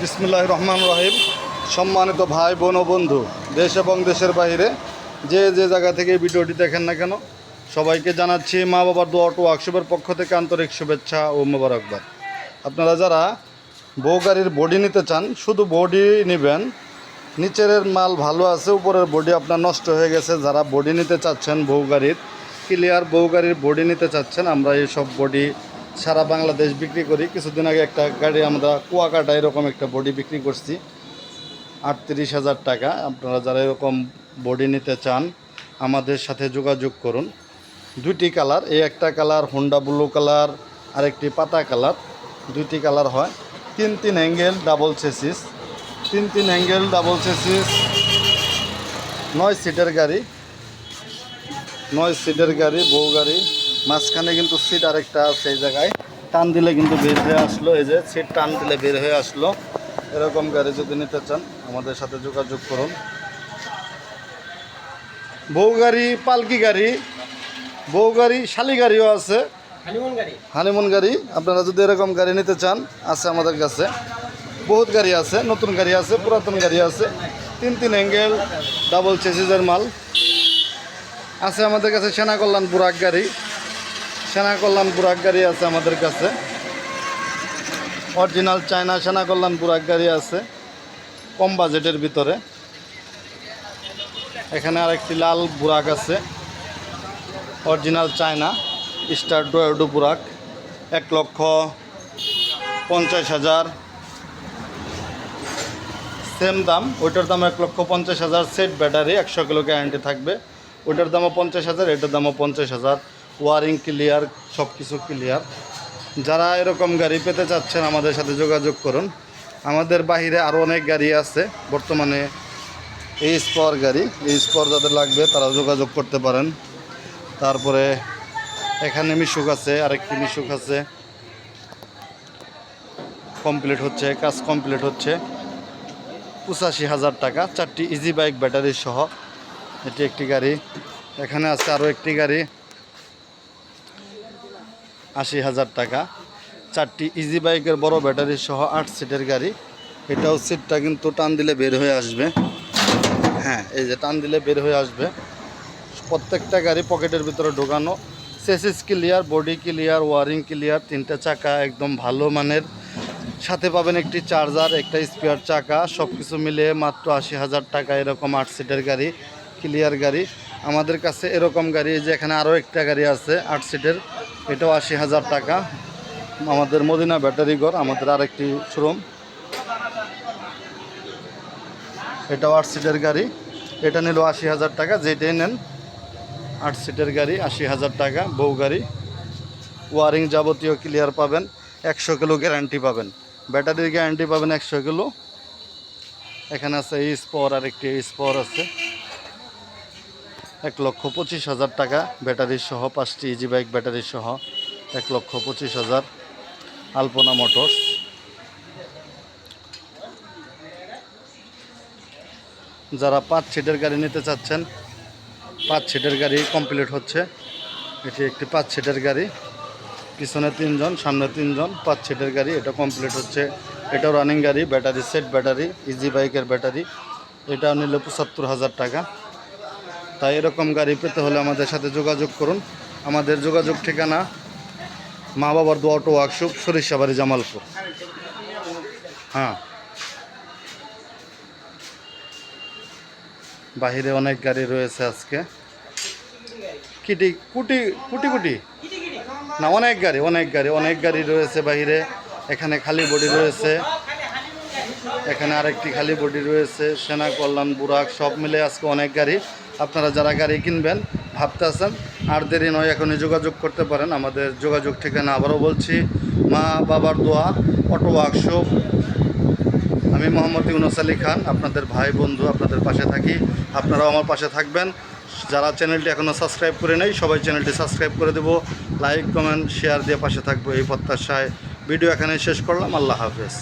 বিসমুল্লাহ রহমান রহিম। সম্মানিত ভাই, বোন ও বন্ধু, দেশ এবং দেশের বাইরে, যে যে জায়গা থেকে ভিডিওটি দেখেন না কেন, সবাইকে জানাচ্ছি মা বাবার দোয়া অটো ওয়ার্কশপের পক্ষ থেকে আন্তরিক শুভেচ্ছা ও মোবারকবাদ। আপনারা যারা বউ গাড়ির বডি নিতে চান, শুধু বডি নেবেন নিচের মাল ভালো আছে, উপরের বডি আপনার নষ্ট হয়ে গেছে, যারা বডি নিতে চাচ্ছেন বউ গাড়ির ক্লিয়ার বউ গাড়ির বডি নিতে চাচ্ছেন, আমরা এই সব বডি সারা বাংলাদেশ বিক্রি করি। কিছুদিন আগে একটা গাড়ি আমরা কুয়াকাটা এরকম একটা বডি বিক্রি করছি। আটত্রিশ হাজার টাকা। আপনারা যারা এরকম বডি নিতে চান, আমাদের সাথে যোগাযোগ করুন। দুইটি কালার, এই একটা কালার হোন্ডা ব্লু কালার, আরেকটি পাতা কালার, দুইটি কালার হয়। তিন তিন অ্যাঙ্গেল ডাবল চেসিস তিন তিন অ্যাঙ্গেল ডাবল চেসিস নয় সিটের গাড়ি। নয় সিটের গাড়ি, বউ গাড়ি। মাঝখানে কিন্তু সিট আরেকটা আছে এই জায়গায়। টান দিলে কিন্তু বের হয়ে আসলো এই যে সিট টান দিলে বের হয়ে আসলো। এরকম গাড়ি যদি নিতে চান আমাদের সাথে যোগাযোগ করুন। বউ গাড়ি পালকি গাড়ি বউ গাড়ি শালি গাড়িও আছে। হানিমুন গাড়ি? আপনারা যদি এরকম গাড়ি নিতে চান আছে আমাদের কাছে। বহুত গাড়ি আছে নতুন গাড়ি আছে পুরাতন গাড়ি আছে। তিন তিন অ্যাঙ্গেল ডাবল চেসিসের মাল। আছে আমাদের কাছে সেনা কল্যাণ বুরাক গাড়ি। সেনা কল্যাণ বুরাক গাড়ি আছে আমাদের কাছে। অরিজিনাল চায়না সেনা কল্যাণ বুরাক গাড়ি আছে, কম বাজেটের ভিতরে। এখানে আরেকটি লাল বুরাক আছে, অরিজিনাল চায়না, স্টার ডোয়াডো বুরাক, এক লক্ষ পঞ্চাশ হাজার। সেম দাম, ওইটার দাম এক লক্ষ পঞ্চাশ হাজার। সেট ব্যাটারি একশো কিলো গ্যারান্টি থাকবে, ওইটার দামও পঞ্চাশ হাজার, এটার দামও পঞ্চাশ হাজার। ওয়ারিং ক্লিয়ার সব কিছু ক্লিয়ার। যারা এরকম গাড়ি পেতে চাচ্ছেন, আমাদের সাথে যোগাযোগ করুন। আমাদের বাহিরে আরও অনেক গাড়ি আছে। বর্তমানে এই স্পর গাড়ি, এই স্পর যাদের লাগবে তারা যোগাযোগ করতে পারেন। তারপরে এখানে মিশুক আছে, আরেকটি মিশুক আছে। কমপ্লিট হচ্ছে, কাজ কমপ্লিট হচ্ছে। পঁচাশি হাজার টাকা, চারটি ইজি বাইক ব্যাটারি সহ। এটি একটি গাড়ি। এখানে আছে আরও একটি গাড়ি। আশি হাজার টাকা। চারটি ইজি বাইকের বড় ব্যাটারি সহ আট সিটের গাড়ি। এটাও সিটটা কিন্তু টান দিলে বের হয়ে আসবে। হ্যাঁ এই যে টান দিলে বের হয়ে আসবে। প্রত্যেকটা গাড়ি পকেটের ভিতরে ঢোকানো। Chassis clear body clear wiring clear তিনটা চাকা একদম ভালো মানের। সাথে পাবেন একটি চার্জার একটা স্পেয়ার চাকা। সব কিছু মিলিয়ে মাত্র আশি হাজার টাকা এরকম আট সিটের গাড়ি ক্লিয়ার গাড়ি। আমাদের কাছে এরকম গাড়ি যে এখানে আরও একটা গাড়ি আছে, আট সিটের এটাও আশি হাজার টাকা। আমাদের মদিনা ব্যাটারি ঘর, আমাদের আরেকটি শোরুম এটাও আট সিটের গাড়ি। এটা নিল আশি হাজার টাকা, যেটাই নেন, আট সিটের গাড়ি, আশি হাজার টাকা, বউ গাড়ি। ওয়ারিং যাবতীয় ক্লিয়ার পাবেন, একশো কিলো গ্যারান্টি পাবেন। ব্যাটারির গ্যারান্টি পাবেন একশো কিলো। এখানে আছে এই স্পর আর একটি স্পর আছে। এক লক্ষ পঁচিশ হাজার টাকা ব্যাটারি সহ, পাঁচটি ইজি বাইক ব্যাটারি সহ এক লক্ষ পঁচিশ হাজার আলপনা মোটরস। যারা পাঁচ সিটের গাড়ি নিতে চাচ্ছেন, পাঁচ সিটের গাড়ি কমপ্লিট হচ্ছে। এটি একটি পাঁচ সিটের গাড়ি। পিছনে তিনজন, সামনে তিনজন, পাঁচ সিটের গাড়ি, এটা কমপ্লিট হচ্ছে। এটাও রানিং গাড়ি, ব্যাটারি সেট ব্যাটারি ইজি বাইকের ব্যাটারি। এটাও নিল পঁচাত্তর হাজার টাকা। তাই এরকম গাড়ি পেতে হলে আমাদের সাথে যোগাযোগ করুন। আমাদের যোগাযোগ ঠিকানা মা বাবার দু অটো ওয়ার্কশপ, সরিষাবাড়ি, জামালপুর। হ্যাঁ। বাহিরে অনেক গাড়ি রয়েছে আজকে। কিটি, কুটি কুটি কুটি? না, অনেক গাড়ি অনেক গাড়ি অনেক গাড়ি রয়েছে বাহিরে। এখানে খালি বডি রয়েছে। এখানে আরেকটি খালি বডি রয়েছে, সেনা, কল্যাণ, বুরাক, সব মিলে আজকে অনেক গাড়ি। আপনারা যারা গাড়ি কিনবেন ভাবতে আছেন আর দেরি নয়, এখনই যোগাযোগ করতে পারেন। আমাদের যোগাযোগ ঠিকানা আবারও বলছি, মা বাবার দোয়া, অটো ওয়ার্কশপ। আমি মোহাম্মদ ইউনুস আলী খান, আপনাদের ভাই, বন্ধু, আপনাদের পাশে থাকি। আপনারাও আমার পাশে থাকবেন। যারা চ্যানেলটি এখনও সাবস্ক্রাইব করে নেই, সবাই চ্যানেলটি সাবস্ক্রাইব করে দেবো। লাইক, কমেন্ট, শেয়ার দিয়ে পাশে থাকব এই প্রত্যাশায়। ভিডিও এখানে শেষ করলাম। আল্লাহ হাফেজ।